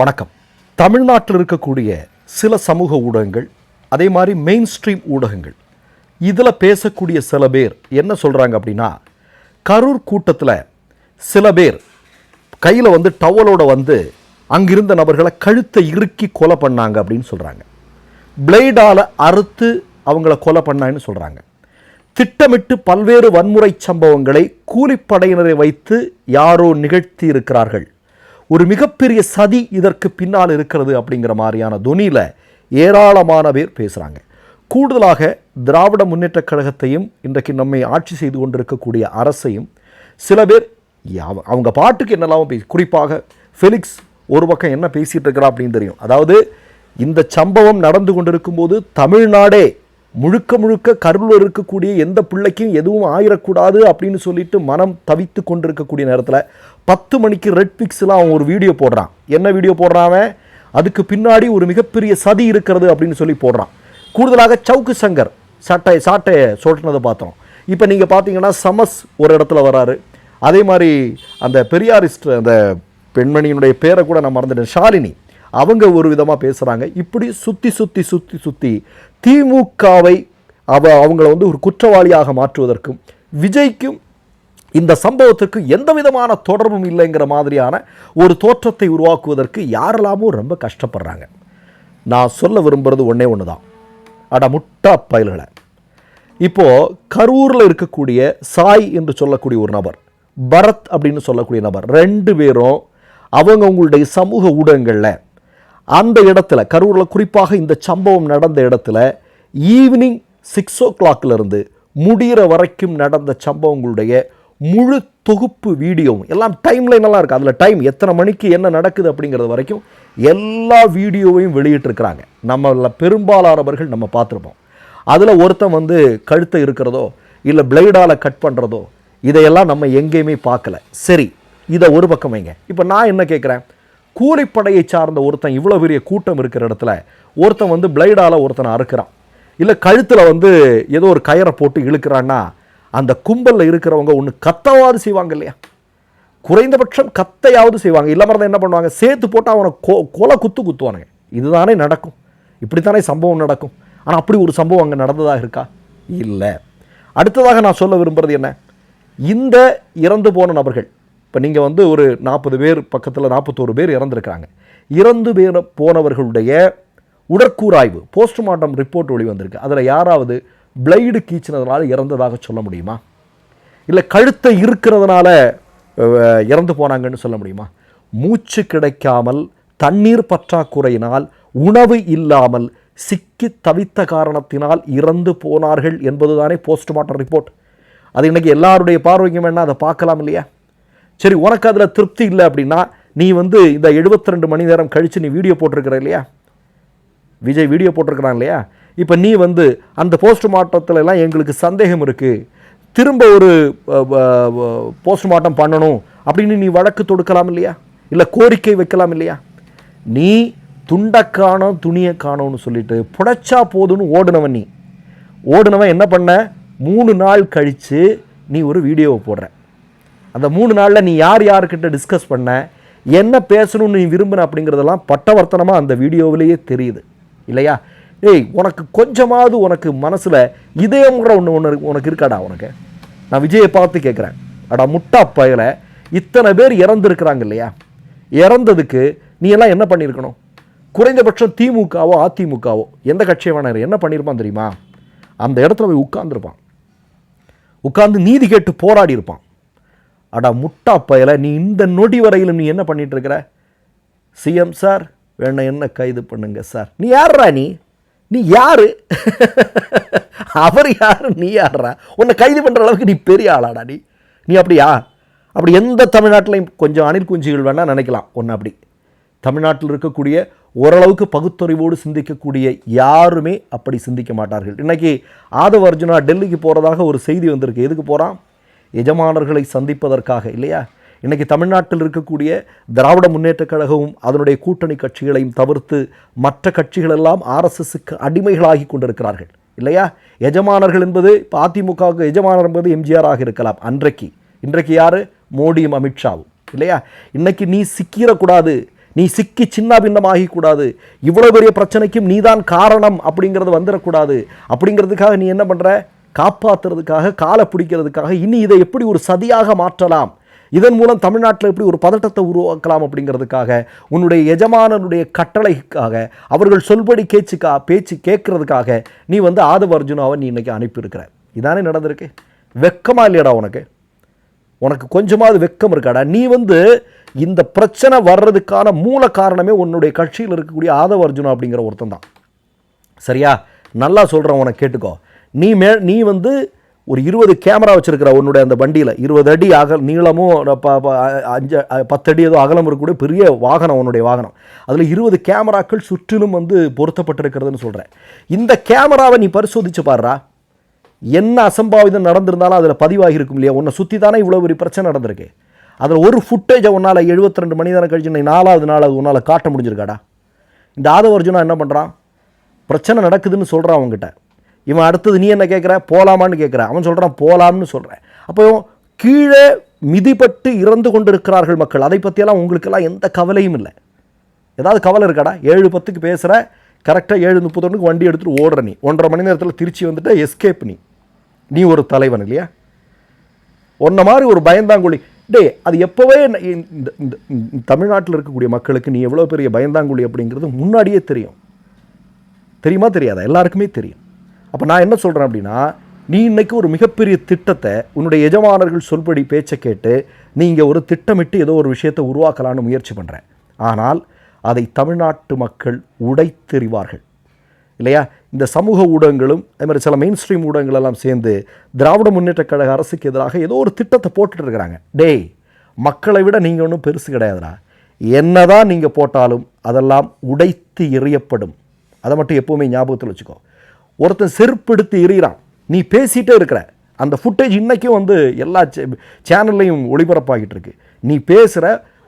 வணக்கம். தமிழ்நாட்டில் இருக்கக்கூடிய சில சமூக ஊடகங்கள் அதே மாதிரி மெயின் ஸ்ட்ரீம் ஊடகங்கள் இதில் பேசக்கூடிய சில பேர் என்ன சொல்கிறாங்க அப்படின்னா கரூர் கூட்டத்தில் சில பேர் கையில் வந்து டவலோட வந்து அங்கிருந்த நபர்களை கழுத்தை இறுக்கி கொலை பண்ணாங்க அப்படின்னு சொல்கிறாங்க பிளேடால் அறுத்து அவங்கள கொலை பண்ணாங்கன்னு சொல்கிறாங்க திட்டமிட்டு பல்வேறு வன்முறை சம்பவங்களை கூலிப்படையினரை வைத்து யாரோ நிகழ்த்தி இருக்கிறார்கள். ஒரு மிகப்பெரிய சதி இதற்கு பின்னால் இருக்கிறது அப்படிங்கிற மாதிரியான துணியில் ஏராளமான பேர் பேசுகிறாங்க கூடுதலாக திராவிட முன்னேற்றக் கழகத்தையும் இன்றைக்கு நம்மை ஆட்சி செய்து கொண்டிருக்கக்கூடிய அரசையும் சில பேர் அவங்க பாட்டுக்கு என்னெல்லாம் பேசி குறிப்பாக ஃபெலிக்ஸ் ஒரு பக்கம் என்ன பேசிகிட்டு இருக்கிறா அப்படின்னு தெரியும். அதாவது இந்த சம்பவம் நடந்து கொண்டிருக்கும்போது தமிழ்நாடே முழுக்க முழுக்க கருவில் இருக்கக்கூடிய எந்த பிள்ளைக்கும் எதுவும் ஆயிடக்கூடாது அப்படின்னு சொல்லிட்டு மனம் தவித்து கொண்டிருக்கக்கூடிய நேரத்தில் பத்து மணிக்கு ரெட் பிக்ஸில் அவன் ஒரு வீடியோ போடுறான். என்ன வீடியோ போடுறான் அதுக்கு பின்னாடி ஒரு மிகப்பெரிய சதி இருக்கிறது அப்படின்னு சொல்லி போடுறான். கூடுதலாக சவுக்கு சங்கர் சாட்டை சாட்டையை சொல்லினதை பார்த்தோம் இப்போ நீங்கள் பார்த்தீங்கன்னா சமஸ் ஒரு இடத்துல வராரு. அதே மாதிரி அந்த பெரியாரிஸ்ட் அந்த பெண்மணியினுடைய பேரை கூட நான் மறந்துட்டேன். ஷாலினி அவங்க ஒரு விதமாக பேசுகிறாங்க இப்படி சுற்றி சுற்றி சுற்றி சுற்றி திமுகவை அவ அவங்கள வந்து ஒரு குற்றவாளியாக மாற்றுவதற்கும் விஜய்க்கும் இந்த சம்பவத்திற்கு எந்த விதமான தொடர்பும் இல்லைங்கிற மாதிரியான ஒரு தோற்றத்தை உருவாக்குவதற்கு யாரெல்லாமோ ரொம்ப கஷ்டப்படுறாங்க. நான் சொல்ல விரும்புறது ஒன்றே ஒன்று தான் அட முட்டா பயல்களை. இப்போது கரூரில் இருக்கக்கூடிய சாய் என்று சொல்லக்கூடிய ஒரு நபர் பரத் அப்படின்னு சொல்லக்கூடிய நபர் ரெண்டு பேரும் அவங்கவுங்களுடைய சமூக ஊடகங்களில் அந்த இடத்துல கரூரில் குறிப்பாக இந்த சம்பவம் நடந்த இடத்துல ஈவினிங் சிக்ஸ் ஓ கிளாக்லேருந்து முடிகிற வரைக்கும் நடந்த சம்பவங்களுடைய முழு தொகுப்பு வீடியோவும் எல்லாம் டைம் லைனெல்லாம் இருக்குது அதில் டைம் எத்தனை மணிக்கு என்ன நடக்குது அப்படிங்கிறது வரைக்கும் எல்லா வீடியோவையும் வெளியிட்டிருக்கிறாங்க. நம்மள பெரும்பாலானவர்கள் நம்ம பார்த்துருப்போம். அதில் ஒருத்தன் வந்து கழுத்தை இருக்கிறதோ இல்லை பிளேடால் கட் பண்ணுறதோ இதையெல்லாம் நம்ம எங்கேயுமே பார்க்கல. சரி இதை ஒரு பக்கம் வைங்க. இப்போ நான் என்ன கேட்குறேன் கூலிப்படையை சார்ந்த ஒருத்தன் இவ்வளோ பெரிய கூட்டம் இருக்கிற இடத்துல ஒருத்தன் வந்து பிளைடால் ஒருத்தனை அறுக்கிறான். இல்லை கழுத்தில் வந்து ஏதோ ஒரு கயரை போட்டு இழுக்கிறான்னா அந்த கும்பலில் இருக்கிறவங்க ஒன்று கத்தவாது செய்வாங்க இல்லையா? குறைந்தபட்சம் கத்தையாவது செய்வாங்க. இல்லாமல் இருந்தால் என்ன பண்ணுவாங்க? சேர்த்து போட்டு அவனை கொ கொலை குத்து குத்துவானுங்க. இதுதானே நடக்கும். இப்படித்தானே சம்பவம் நடக்கும். ஆனால் அப்படி ஒரு சம்பவம் அங்கே நடந்ததாக இருக்கா? இல்லை. அடுத்ததாக நான் சொல்ல விரும்புறது என்ன? இந்த இறந்து போன நபர்கள் இப்போ நீங்கள் வந்து ஒரு நாற்பது பேர் பக்கத்தில் நாற்பத்தோரு பேர் இறந்துருக்காங்க இறந்து பேர் போனவர்களுடைய உடற்கூராய்வு போஸ்ட்மார்ட்டம் ரிப்போர்ட் ஒளி வந்திருக்கு அதில் யாராவது பிளைடு கீச்சினதுனால இறந்ததாக சொல்ல முடியுமா? இல்லை கழுத்தை இருக்கிறதுனால இறந்து போனாங்கன்னு சொல்ல முடியுமா? மூச்சு கிடைக்காமல் தண்ணீர் பற்றாக்குறையினால் உணவு இல்லாமல் சிக்கி தவித்த காரணத்தினால் இறந்து போனார்கள் என்பதுதானே போஸ்ட்மார்ட்டம் ரிப்போர்ட் அது இன்றைக்கி எல்லாருடைய பார்வைக்கும் வேணால் அதை பார்க்கலாம் இல்லையா? சரி உனக்கு அதில் திருப்தி இல்லை அப்படின்னா நீ வந்து இந்த 72 மணி நேரம் கழித்து நீ வீடியோ போட்டிருக்கிற இல்லையா? விஜய் வீடியோ போட்டிருக்கிறான் இல்லையா? இப்போ நீ வந்து அந்த போஸ்ட்மார்ட்டத்துலலாம் எங்களுக்கு சந்தேகம் இருக்குது திரும்ப ஒரு போஸ்ட்மார்ட்டம் பண்ணணும் அப்படின்னு நீ வழக்கு தொடுக்கலாம் இல்லையா? இல்லை கோரிக்கை வைக்கலாம் இல்லையா? நீ துண்டை காணோம் துணியை காணோன்னு சொல்லிட்டு புடைச்சா போதும்னு ஓடுனவன் நீ. ஓடுனவன் என்ன பண்ண? மூணு நாள் கழித்து நீ ஒரு வீடியோவை போடுற. அந்த மூணு நாளில் நீ யார் யார்கிட்ட டிஸ்கஸ் பண்ண என்ன பேசணும்னு நீ விரும்பின அப்படிங்கிறதெல்லாம் பட்டவர்த்தனமாக அந்த வீடியோவிலேயே தெரியுது. இல்லையா? ஏய் உனக்கு கொஞ்சமாவது உனக்கு மனசில் இதயம்ங்கிற ஒன்று ஒன்று உனக்கு இருக்காடா உனக்கு? நான் விஜயை பார்த்து கேட்குறேன் அடா முட்டா பயல. இத்தனை பேர் இறந்துருக்குறாங்க இல்லையா? இறந்ததுக்கு நீ எல்லாம் என்ன பண்ணியிருக்கணும்? குறைந்தபட்சம் திமுகவோ அதிமுகவோ எந்த கட்சியை வேணாரு என்ன பண்ணியிருப்பான் தெரியுமா? அந்த இடத்துல போய் உட்காந்துருப்பான் உட்காந்து நீதி கேட்டு போராடி இருப்பான் அடா முட்டா பயல நீ இந்த நொடி வரையிலும் நீ என்ன பண்ணிட்டு இருக்கிற சிஎம் சார் வேணா என்ன கைது பண்ணுங்க சார். நீ யார்ரா நீ? நீ யாரு? அவர் யாரு? நீ யார்ரா? உன்னை கைது பண்ற அளவுக்கு நீ பெரிய ஆளாடா நீ. நீ அப்படியா? அப்படி எந்த தமிழ்நாட்டிலையும் கொஞ்சம் அணில் குஞ்சுகள் வேணால் நினைக்கலாம் ஒன்று அப்படி. தமிழ்நாட்டில் இருக்கக்கூடிய ஓரளவுக்கு பகுத்தறிவோடு சிந்திக்கக்கூடிய யாருமே அப்படி சிந்திக்க மாட்டார்கள். இன்றைக்கி ஆதவ அர்ஜுனா டெல்லிக்கு போகிறதாக ஒரு செய்தி வந்திருக்கு. எதுக்கு போகிறான் எஜமானர்களை சந்திப்பதற்காக இல்லையா? இன்னைக்கு தமிழ்நாட்டில் இருக்கக்கூடிய திராவிட முன்னேற்றக் கழகமும் அதனுடைய கூட்டணி கட்சிகளையும் தவிர்த்து மற்ற கட்சிகளெல்லாம் ஆர்எஸ்எஸ்க்கு அடிமைகளாகி கொண்டிருக்கிறார்கள் இல்லையா? எஜமானர்கள் என்பது இப்போ அதிமுகவுக்கு எஜமானர் என்பது எம்ஜிஆராக இருக்கலாம் அன்றைக்கு. இன்றைக்கு யாரு? மோடியும் அமித்ஷாவும் இல்லையா? இன்னைக்கு நீ சிக்கிடக்கூடாது நீ சிக்கி சின்ன பின்னமாகி இவ்வளோ இவ்வளவு பெரிய பிரச்சனைக்கும் நீதான் காரணம் அப்படிங்கிறது வந்துடக்கூடாது அப்படிங்கிறதுக்காக நீ என்ன பண்ற? காப்பாத்துறதுக்காக காலை பிடிக்கிறதுக்காக இனி இதை எப்படி ஒரு சதியாக மாற்றலாம்? இதன் மூலம் தமிழ்நாட்டில் எப்படி ஒரு பதட்டத்தை உருவாக்கலாம் அப்படிங்கிறதுக்காக உன்னுடைய எஜமானனுடைய கட்டளைக்காக அவர்கள் சொல்படி கேச்சுக்கா பேச்சு கேட்கறதுக்காக நீ வந்து ஆதவ அர்ஜுனாவை நீ இன்றைக்கி அனுப்பியிருக்கிற. இதானே நடந்திருக்கு. வெக்கமாக இல்லையாடா உனக்கு? உனக்கு கொஞ்சமாவது வெக்கம் இருக்காடா? நீ வந்து இந்த பிரச்சனை வர்றதுக்கான மூல காரணமே உன்னுடைய கட்சியில் இருக்கக்கூடிய ஆதவ அர்ஜுனா அப்படிங்கிற ஒருத்தன் தான். சரியா? நல்லா சொல்கிறேன் உனக்கு கேட்டுக்கோ. நீ மே நீ வந்து ஒரு இருபது கேமரா வச்சுருக்கிற உன்னுடைய அந்த வண்டியில். இருபது அடி அகல் நீளமும் ப- ப- அஞ்சு பத்து அடி ஏதோ அகலம் இருக்கக்கூடிய பெரிய வாகனம் உன்னுடைய வாகனம். அதில் இருபது கேமராக்கள் சுற்றிலும் வந்து பொருத்தப்பட்டிருக்கிறதுன்னு சொல்கிறேன் இந்த கேமராவை நீ பரிசோதிச்சு பாடுறா என்ன அசம்பாவிதம் நடந்திருந்தாலும் அதில் பதிவாகி இருக்கும் இல்லையா? உன்னை சுற்றி தானே இவ்வளோ பெரிய பிரச்சனை நடந்திருக்கு. அதில் ஒரு ஃபுட்டேஜை உன்னால் எழுபத்தி ரெண்டு மணி நேரம் கழிச்சு நாலாவது நாள் அது உன்னால் காட்ட முடிஞ்சிருக்காடா? இந்த ஆதவ அர்ஜுனா என்ன பண்ணுறான் பிரச்சனை நடக்குதுன்னு சொல்கிறான் அவங்ககிட்ட இவன் அடுத்தது நீ என்ன கேட்குற? போலாமான்னு கேட்குற. அவன் சொல்கிறான் போலாம்னு சொல்கிறேன் அப்போ கீழே மிதிப்பட்டு இறந்து கொண்டு இருக்கிறார்கள் மக்கள். அதை பற்றியெல்லாம் உங்களுக்கெல்லாம் எந்த கவலையும் இல்லை. ஏதாவது கவலை இருக்காடா? ஏழு பத்துக்கு பேசுகிற கரெக்டாக ஏழு முப்பத்தொன்றுக்கு வண்டி எடுத்துகிட்டு ஓடுற நீ. ஒன்றரை மணி நேரத்தில் திருச்சி வந்துட்டு எஸ்கேப் நீ. நீ ஒரு தலைவன் இல்லையா? உன்ன மாதிரி ஒரு பயந்தாங்குழி. டேய் அது எப்போவே இந்த இந்த இந்த தமிழ்நாட்டில் இருக்கக்கூடிய மக்களுக்கு நீ எவ்வளோ பெரிய பயந்தாங்குழி அப்படிங்கிறது முன்னாடியே தெரியும். தெரியுமா தெரியாதா? எல்லாருக்குமே தெரியும். அப்போ நான் என்ன சொல்கிறேன் அப்படின்னா நீ இன்னைக்கு ஒரு மிகப்பெரிய திட்டத்தை உன்னுடைய எஜமானர்கள் சொல்படி பேச்சை கேட்டு நீங்கள் ஒரு திட்டமிட்டு ஏதோ ஒரு விஷயத்தை உருவாக்கலான்னு முயற்சி பண்ணுறேன் ஆனால் அதை தமிழ்நாட்டு மக்கள் உடைத்தெறிவார்கள். இல்லையா? இந்த சமூக ஊடகங்களும் அதே மாதிரி சில மெயின் ஸ்ட்ரீம் ஊடகங்கள் எல்லாம் சேர்ந்து திராவிட முன்னேற்ற கழக அரசுக்கு எதிராக ஏதோ ஒரு திட்டத்தை போட்டுட்டு இருக்கிறாங்க. டேய் மக்களை விட நீங்கள் ஒன்றும் பெருசு கிடையாதுடா. என்னதான் நீங்கள் போட்டாலும் அதெல்லாம் உடைத்து எறியப்படும். அதை மட்டும் எப்போவுமே ஞாபகத்தில் வச்சுக்கோ. ஒருத்தன் செருப்படுத்தி எறிகிறான். நீ பேசிகிட்டே இருக்கிற. அந்த ஃபுட்டேஜ் இன்றைக்கும் வந்து எல்லா சேனல்லையும் ஒளிபரப்பாகிட்டு இருக்கு நீ பேசுகிற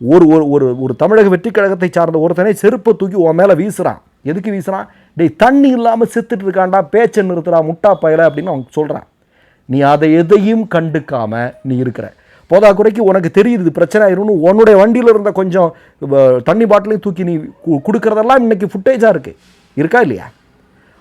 ஒரு ஒரு ஒரு ஒரு தமிழக வெற்றி கழகத்தை சார்ந்த ஒருத்தனை செருப்பை தூக்கி உன் மேலே வீசுகிறான் எதுக்கு வீசுகிறான் டேய் தண்ணி இல்லாமல் செத்துட்டு இருக்காண்டா பேச்சை நிறுத்துறா முட்டா பயல அப்படின்னு அவன் சொல்கிறான் நீ அதை எதையும் கண்டுக்காமல் நீ இருக்கிற. போதா குறைக்கு உனக்கு தெரியுது பிரச்சனை ஆயிரும்னு உன்னுடைய வண்டியில் இருந்த கொஞ்சம் தண்ணி பாட்டிலையும் தூக்கி நீ கு- கொடுக்கறதெல்லாம் இன்னைக்கு ஃபுட்டேஜாக இருக்குது இருக்கா இல்லையா?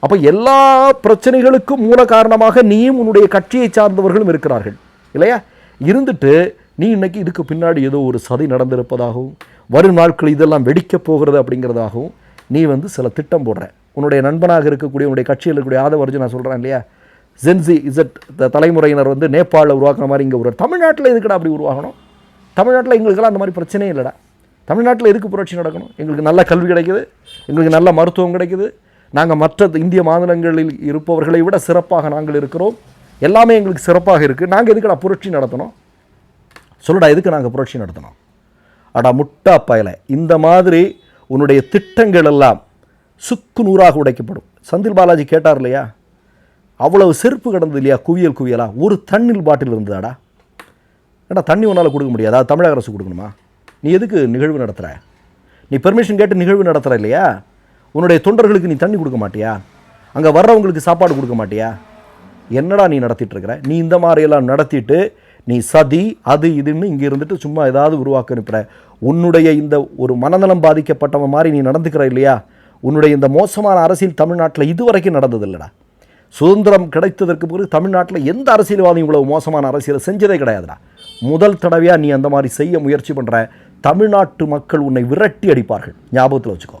அப்போ எல்லா பிரச்சனைகளுக்கும் மூல காரணமாக நீயும் உன்னுடைய கட்சியை சார்ந்தவர்களும் இருக்கிறார்கள். இல்லையா? இருந்துட்டு நீ இன்னைக்கு இதுக்கு பின்னாடி ஏதோ ஒரு சதி நடந்திருப்பதாகவும் வரும் நாட்கள் இதெல்லாம் வெடிக்கப் போகிறது அப்படிங்கிறதாகவும் நீ வந்து சில திட்டம் போடுற. உன்னுடைய நண்பனாக இருக்கக்கூடிய உன்னுடைய கட்சியில் இருக்கக்கூடிய ஆதவ நான் சொல்கிறேன் இல்லையா? ஜென்சி இசட் தலைமுறையினர் வந்து நேபாளில் உருவாக்குற மாதிரி இங்கே ஒரு தமிழ்நாட்டில் எதுக்குடா அப்படி உருவாகணும்? தமிழ்நாட்டில் எங்களுக்கெல்லாம் அந்த மாதிரி பிரச்சனையே இல்லைடா. தமிழ்நாட்டில் எதுக்கு புரட்சி நடக்கணும்? எங்களுக்கு நல்ல கல்வி கிடைக்குது எங்களுக்கு நல்ல மருத்துவம் கிடைக்குது நாங்கள் மற்ற இந்திய மாநிலங்களில் இருப்பவர்களை விட சிறப்பாக நாங்கள் இருக்கிறோம். எல்லாமே எங்களுக்கு சிறப்பாக இருக்குது நாங்கள் எதுக்குடா புரட்சி நடத்தணும்? சொல்லுடா எதுக்கு நாங்கள் புரட்சி நடத்தணும்? அடா முட்டா பயலை. இந்த மாதிரி உன்னுடைய திட்டங்கள் எல்லாம் சுக்கு நூறாக உடைக்கப்படும். சந்தில் பாலாஜி கேட்டார் இல்லையா? அவ்வளவு செருப்பு கிடந்தது இல்லையா? குவியல் குவியலா? ஒரு தண்ணில் பாட்டில் இருந்ததாடா. ஏடா தண்ணி உன்னால் கொடுக்க முடியாது. தமிழக அரசு கொடுக்கணுமா? நீ எதுக்கு நிகழ்வு நடத்துகிற நீ பெர்மிஷன் கேட்டு நிகழ்வு நடத்துகிற இல்லையா? உன்னுடைய தொண்டர்களுக்கு நீ தண்ணி கொடுக்க மாட்டியா? அங்கே வர்றவங்களுக்கு சாப்பாடு கொடுக்க மாட்டியா? என்னடா நீ நடத்திட்டுருக்கிற நீ இந்த மாதிரியெல்லாம் நடத்திட்டு நீ சதி அது இதுன்னு இங்கே இருந்துட்டு சும்மா ஏதாவது உருவாக்க அனுப்புகிற உன்னுடைய இந்த ஒரு மனநலம் பாதிக்கப்பட்டவன் மாதிரி நீ நடந்துக்கிற இல்லையா? உன்னுடைய இந்த மோசமான அரசியல் தமிழ்நாட்டில் இதுவரைக்கும் நடந்தது இல்லைடா. சுதந்திரம் கிடைத்ததற்கு பிறகு தமிழ்நாட்டில் எந்த அரசியல்வாதியும் இவ்வளவு மோசமான அரசியலை செஞ்சதே கிடையாதுடா. முதல் தடவையாக நீ அந்த மாதிரி செய்ய முயற்சி பண்ணுற தமிழ்நாட்டு மக்கள் உன்னை விரட்டி அடிப்பார்கள். ஞாபகத்தில் வச்சுக்கோ.